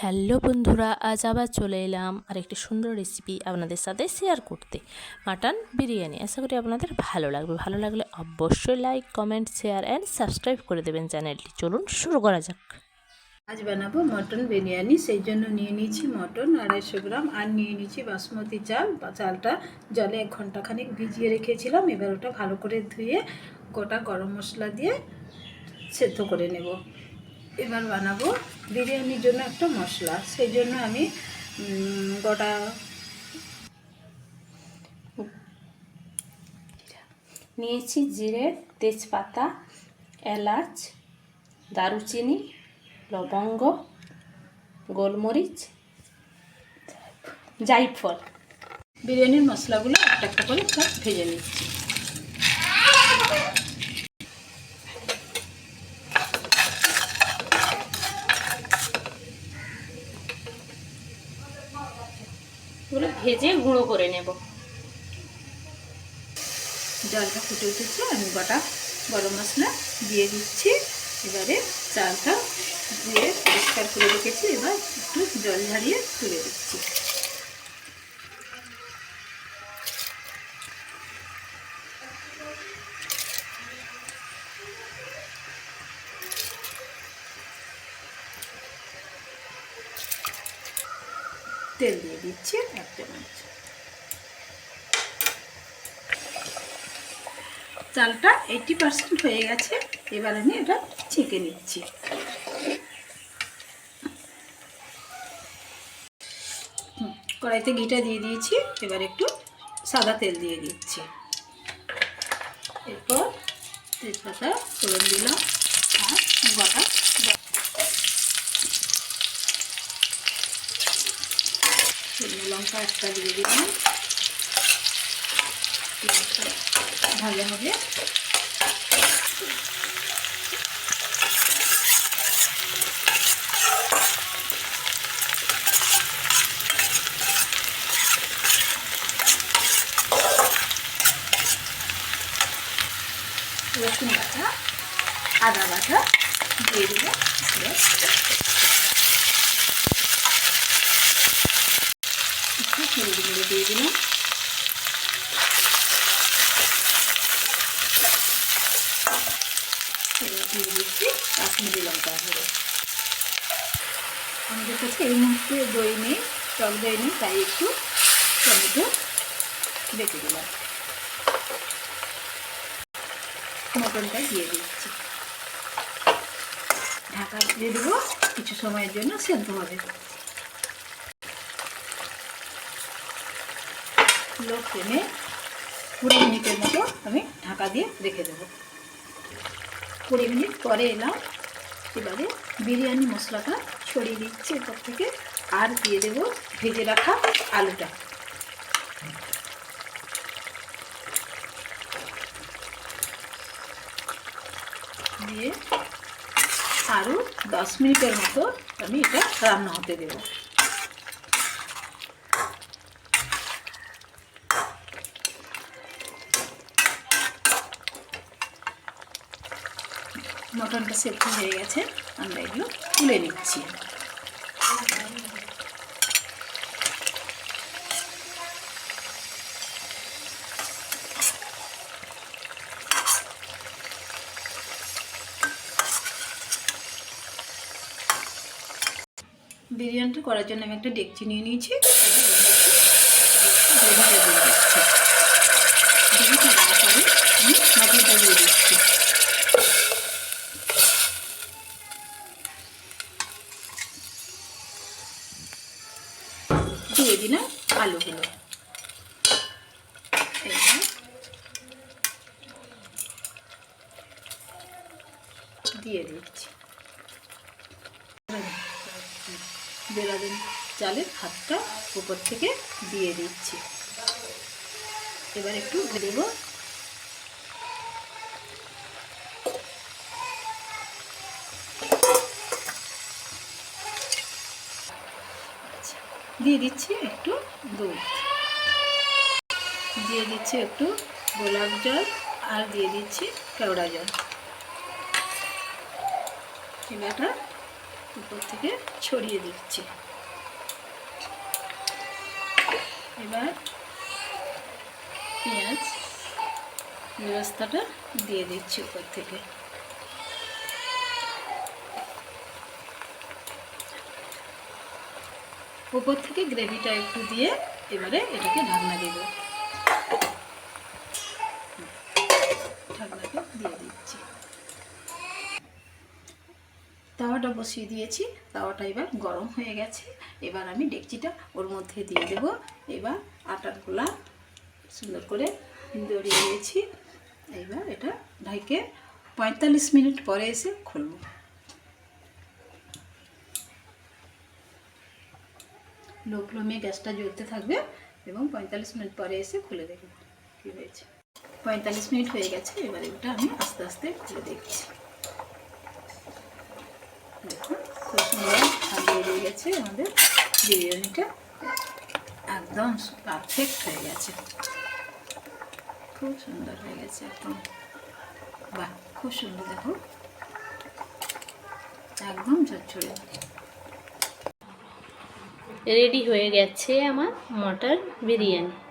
Hello বন্ধুরা, আজ আবার চলে এলাম আর একটি সুন্দর রেসিপি আপনাদের সাথে শেয়ার করতে। মাটন বিরিয়ানি, আশা করি আপনাদের ভালো লাগবে। ভালো লাগলে অবশ্যই like comment share and subscribe করে দেবেন চ্যানেলটি চলুন শুরু করা যাক। আজ বানাবো মটন বিরিয়ানি, সেই জন্য নিয়ে নিয়েছি মটন আড়াইশো গ্রাম আর নিয়ে নিয়েছি বাসমতি চাল। চালটা জলে এক ঘন্টাখানিক ভিজিয়ে রেখেছিলাম, এবার ওটা ভালো করে ধুয়ে গোটা গরম মশলা দিয়ে সেদ্ধ করে নেব। এবার বানাবো বিরিয়ানির জন্য একটা মশলা, সেই জন্য আমি গোটা নিয়েছি জিরে, তেজপাতা, এলাচ, দারুচিনি, লবঙ্গ, গোলমরিচ জাইফল বিরিয়ানির মশলাগুলো একটা একটা করে সব ভেজে নিচ্ছি। এগুলো ভেজে গুঁড়ো করে নেব। জলটা ফুটে উঠেছে, আমি গোটা গরম মশলা দিয়ে দিচ্ছি। এবারে চালটা দিয়ে পরিষ্কার করে রেখেছি, এবার একটু জল ঝাড়িয়ে তুলে দিচ্ছি। তেল দিয়ে দিচ্ছি, এক চামচ। চালটা এইটি পার্সেন্ট হয়ে গেছে, এবার আমি এটা ছেঁকে নিচ্ছি। কড়াইতে ঘিটা দিয়ে দিয়েছি, এবার একটু সাদা তেল দিয়ে দিচ্ছি। এরপর তেজপাতা ফোড়ন দিলাম, আর গোটা শুকনো লঙ্কা একটা দিয়ে দিলাম। ভাজা হবে। রসুন বাটা আদা বাটা দিয়ে দেবো এবার একটু হলুদ গুঁড়ো দিয়ে দিলাম। কাশ্মীরি লঙ্কা গুঁড়ো। আমাদের কাছে এই মুহূর্তে দই নেই, টক দই নেই, তাই একটু টমেটো বেটে দিলাম। মটনটা দিয়ে দিচ্ছি। ঢাকা দিয়ে দেবো, কিছু সময়ের জন্য সেদ্ধ হবে। লো ফ্লেমে কুড়ি মিনিটের মতো আমি ঢাকা দিয়ে রেখে দেবো। কুড়ি মিনিট পরে এলাম। এবারে বিরিয়ানি মশলাটা ছড়িয়ে দিচ্ছি এরপর থেকে আর দিয়ে দেবো ভেজে রাখা আলুটা। দিয়ে আরও দশ মিনিটের মতো আমি এটা রান্না হতে দেবো। মটনটা সেদ্ধ হয়ে গেছে। আমরা এগুলো তুলে নিচ্ছি। বিরিয়ানিটা করার জন্য আমি একটা ডেকচি নিয়ে নিয়েছি এবার ওর মধ্যে গ্রেভিটা দিয়ে দিচ্ছি গ্রেভিটা দেওয়ার পরে আমি মটনটা দিয়ে দিচ্ছি দিয়ে দিলাম আলুগুলো দিয়ে দিচ্ছি। বেলাদিন চালের হাতটা উপর থেকে দিয়ে দিচ্ছি। এবার একটু দেব দিয়ে দিচ্ছি একটু দুধ। দিয়ে দিচ্ছি একটু গোলাপ জল আর দিয়ে দিচ্ছি কেওড়া জল। এবারটা উপর থেকে ছড়িয়ে দিচ্ছি। এবার পেঁয়াজ বেরেস্তাটা দিয়ে দিচ্ছি উপর থেকে। উপর থেকে গ্রেভিটা একটু দিয়ে এবারে এটাকে ঢাকনা দেব। ঢাকনাটা দিয়ে দিচ্ছি। তাওয়াটা বসিয়ে দিয়েছি। তাওয়াটা এবার গরম হয়ে গেছে। এবার আমি ডেকচিটা ওর মধ্যে দিয়ে দেব। এবার আটার গোলা সুন্দর করে দড়িয়ে দিয়েছি। এবার এটা ঢাইকে পঁয়তাল্লিশ মিনিট পরে এসে খুলব। লো ফ্লেমে গ্যাসটা জ্বলতে থাকবে এবং পঁয়তাল্লিশ মিনিট পরে এসে খুলে দেখব কী হয়েছে। পঁয়তাল্লিশ মিনিট হয়ে গেছে, এবার এটা আমি আস্তে আস্তে খুলে দেখছি। দেখুন, খুব দিয়ে গেছে আমাদের বিরিয়ানিটা। একদম পারফেক্ট হয়ে গেছে। খুব সুন্দর হয়ে গেছে একদম। বাহ, খুব সুন্দর দেখো। একদম ঝরঝরে। রেডি হয়ে গেছে আমার মটন বিরিয়ানি।